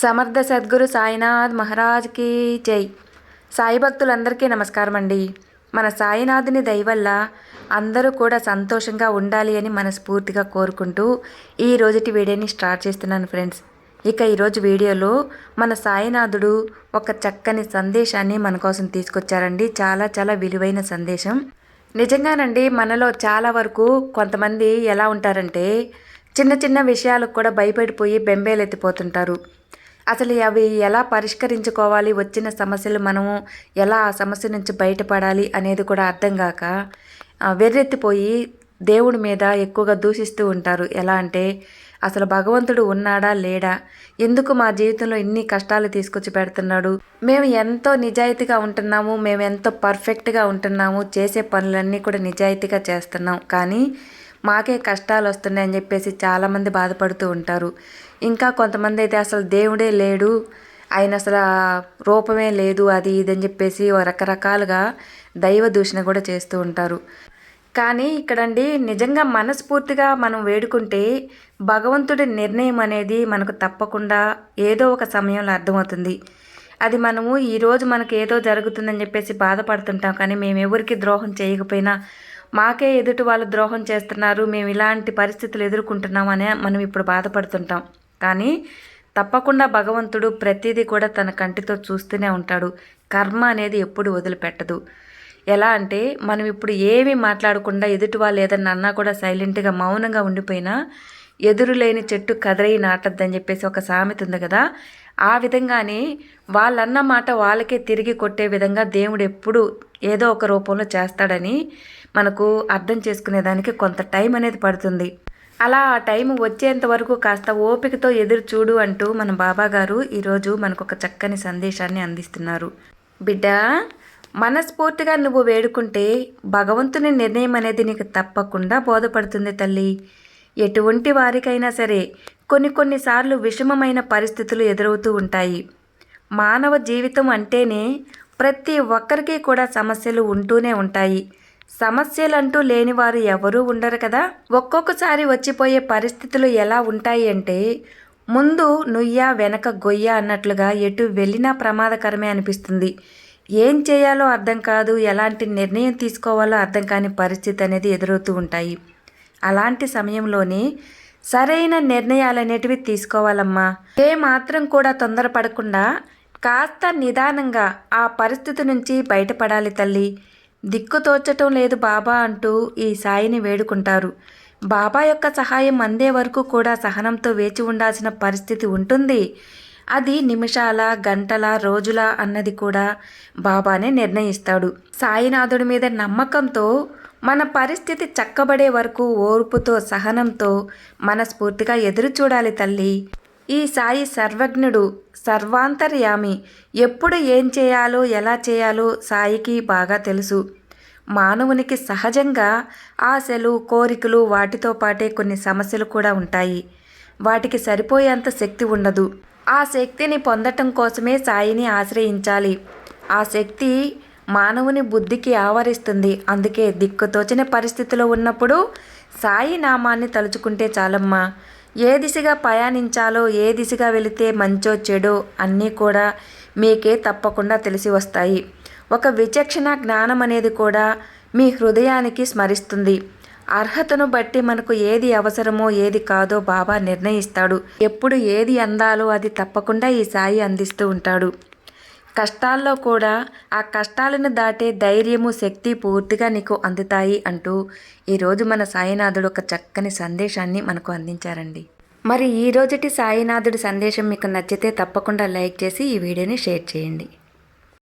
సమర్థ సద్గురు సాయినాథ్ మహారాజ్కి జై. సాయి భక్తులందరికీ నమస్కారం అండి మన సాయినాథుని దయవల్ల అందరూ కూడా సంతోషంగా ఉండాలి అని మనస్ఫూర్తిగా కోరుకుంటూ ఈ రోజుటి వీడియోని స్టార్ట్ చేస్తున్నాను ఫ్రెండ్స్. ఇక ఈరోజు వీడియోలో మన సాయినాథుడు ఒక చక్కని సందేశాన్ని మన కోసం తీసుకొచ్చారండి. చాలా చాలా విలువైన సందేశం. నిజంగానండి మనలో చాలా వరకు కొంతమంది ఎలా ఉంటారంటే చిన్న చిన్న విషయాలకు కూడా భయపడిపోయి బెంబేలెత్తిపోతుంటారు. అసలు అవి ఎలా పరిష్కరించుకోవాలి? వచ్చిన సమస్యలు మనము ఎలా ఆ సమస్య నుంచి బయటపడాలి అనేది కూడా అర్థం కాక వెర్రెత్తిపోయి దేవుడి మీద ఎక్కువగా దూషిస్తూ ఉంటారు. ఎలా అంటే అసలు భగవంతుడు ఉన్నాడా? లేడా? ఎందుకు మా జీవితంలో ఇన్ని కష్టాలు తీసుకొచ్చి పెడుతున్నాడు? మేము ఎంతో నిజాయితీగా ఉంటున్నాము మేము ఎంతో పర్ఫెక్ట్గా ఉంటున్నాము చేసే పనులన్నీ కూడా నిజాయితీగా చేస్తున్నాం. కానీ మాకే కష్టాలు వస్తున్నాయని చెప్పేసి చాలామంది బాధపడుతూ ఉంటారు. ఇంకా కొంతమంది అయితే అసలు దేవుడే లేడు ఆయన అసలు రూపమే లేదు అది ఇది అని చెప్పేసి ఓ రకరకాలుగా దైవ దూషణ కూడా చేస్తూ ఉంటారు. కానీ ఇక్కడండి నిజంగా మనస్ఫూర్తిగా మనం వేడుకుంటే భగవంతుడి నిర్ణయం అనేది మనకు తప్పకుండా ఏదో ఒక సమయంలో అర్థమవుతుంది. అది మనము ఈరోజు మనకు ఏదో జరుగుతుందని చెప్పేసి బాధపడుతుంటాం కానీ మేము ఎవరికి ద్రోహం చేయకపోయినా మాకే ఎదుటి వాళ్ళు ద్రోహం చేస్తున్నారు మేము ఇలాంటి పరిస్థితులు ఎదుర్కొంటున్నామని మనం ఇప్పుడు బాధపడుతుంటాం. కానీ తప్పకుండా భగవంతుడు ప్రతిదీ కూడా తన కంటితో చూస్తూనే ఉంటాడు. కర్మ అనేది ఎప్పుడు వదిలిపెట్టదు. ఎలా అంటే మనం ఇప్పుడు ఏమీ మాట్లాడకుండా ఎదుటి వాళ్ళు ఏదన్నా అన్నా కూడా సైలెంట్గా మౌనంగా ఉండిపోయినా ఎదురులేని చెట్టు కదరై నాటద్దని చెప్పేసి ఒక సామెత ఉంది కదా. ఆ విధంగానే వాళ్ళన్న మాట వాళ్ళకే తిరిగి కొట్టే విధంగా దేవుడు ఎప్పుడు ఏదో ఒక రూపంలో చేస్తాడని మనకు అర్థం చేసుకునేదానికి కొంత టైం అనేది పడుతుంది. అలా ఆ టైం వచ్చేంత వరకు కాస్త ఓపికతో ఎదురు చూడు అంటూ మన బాబా గారు ఈరోజు మనకు ఒక చక్కని సందేశాన్ని అందిస్తున్నారు. బిడ్డ మనస్ఫూర్తిగా నువ్వు వేడుకుంటే భగవంతుని నిర్ణయం అనేది నీకు తప్పకుండా బోధపడుతుంది తల్లి. ఎటువంటి వారికైనా సరే కొన్ని కొన్నిసార్లు విషమమైన పరిస్థితులు ఎదురవుతూ ఉంటాయి. మానవ జీవితం అంటేనే ప్రతి ఒక్కరికి కూడా సమస్యలు ఉంటూనే ఉంటాయి. సమస్యలంటూ లేని వారు ఎవరూ ఉండరు కదా. ఒక్కొక్కసారి వచ్చిపోయే పరిస్థితులు ఎలా ఉంటాయి అంటే ముందు నుయ్య వెనక గొయ్య అన్నట్లుగా ఎటు వెళ్ళినా ప్రమాదకరమే అనిపిస్తుంది. ఏం చేయాలో అర్థం కాదు ఎలాంటి నిర్ణయం తీసుకోవాలో అర్థం కాని పరిస్థితి అనేది ఎదురవుతూ ఉంటాయి. అలాంటి సమయంలోనే సరైన నిర్ణయాలనేటివి తీసుకోవాలమ్మా. ఏ మాత్రం కూడా తొందరపడకుండా కాస్త నిదానంగా ఆ పరిస్థితి నుంచి బయటపడాలి తల్లి. దిక్కు తోచటం లేదు బాబా అంటూ ఈ సాయిని వేడుకుంటారు. బాబా యొక్క సహాయం అందే వరకు కూడా సహనంతో వేచి ఉండాల్సిన పరిస్థితి ఉంటుంది. అది నిమిషాల గంటల రోజుల అన్నది కూడా బాబానే నిర్ణయిస్తాడు. సాయినాథుడి మీద నమ్మకంతో మన పరిస్థితి చక్కబడే వరకు ఓర్పుతో సహనంతో మనస్ఫూర్తిగా ఎదురు చూడాలి తల్లి. ఈ సాయి సర్వజ్ఞుడు సర్వాంతర్యామి. ఎప్పుడు ఏం చేయాలో ఎలా చేయాలో సాయికి బాగా తెలుసు. మానవునికి సహజంగా ఆశలు కోరికలు వాటితో పాటే కొన్ని సమస్యలు కూడా ఉంటాయి. వాటికి సరిపోయేంత శక్తి ఉండదు. ఆ శక్తిని పొందటం కోసమే సాయిని ఆశ్రయించాలి. ఆ శక్తి మానవుని బుద్ధికి ఆవరిస్తుంది. అందుకే దిక్కుతోచిన పరిస్థితిలో ఉన్నప్పుడు సాయి నామాన్ని తలుచుకుంటే చాలమ్మా. ఏ దిశగా ప్రయాణించాలో ఏ దిశగా వెళితే మంచో చెడో అన్నీ కూడా మీకే తప్పకుండా తెలిసి వస్తాయి. ఒక విచక్షణ జ్ఞానం అనేది కూడా మీ హృదయానికి స్మరిస్తుంది. అర్హతను బట్టి మనకు ఏది అవసరమో ఏది కాదో బాబా నిర్ణయిస్తాడు. ఎప్పుడు ఏది అందాలో అది తప్పకుండా ఈ సాయి అందిస్తూ ఉంటాడు. కష్టాల్లో కూడా ఆ కష్టాలను దాటే ధైర్యము శక్తి పూర్తిగా నీకు అందుతాయి అంటూ ఈరోజు మన సాయినాథుడు ఒక చక్కని సందేశాన్ని మనకు అందించారండి. మరి ఈ రోజుటి సాయినాథుడి సందేశం మీకు నచ్చితే తప్పకుండా లైక్ చేసి ఈ వీడియోని షేర్ చేయండి.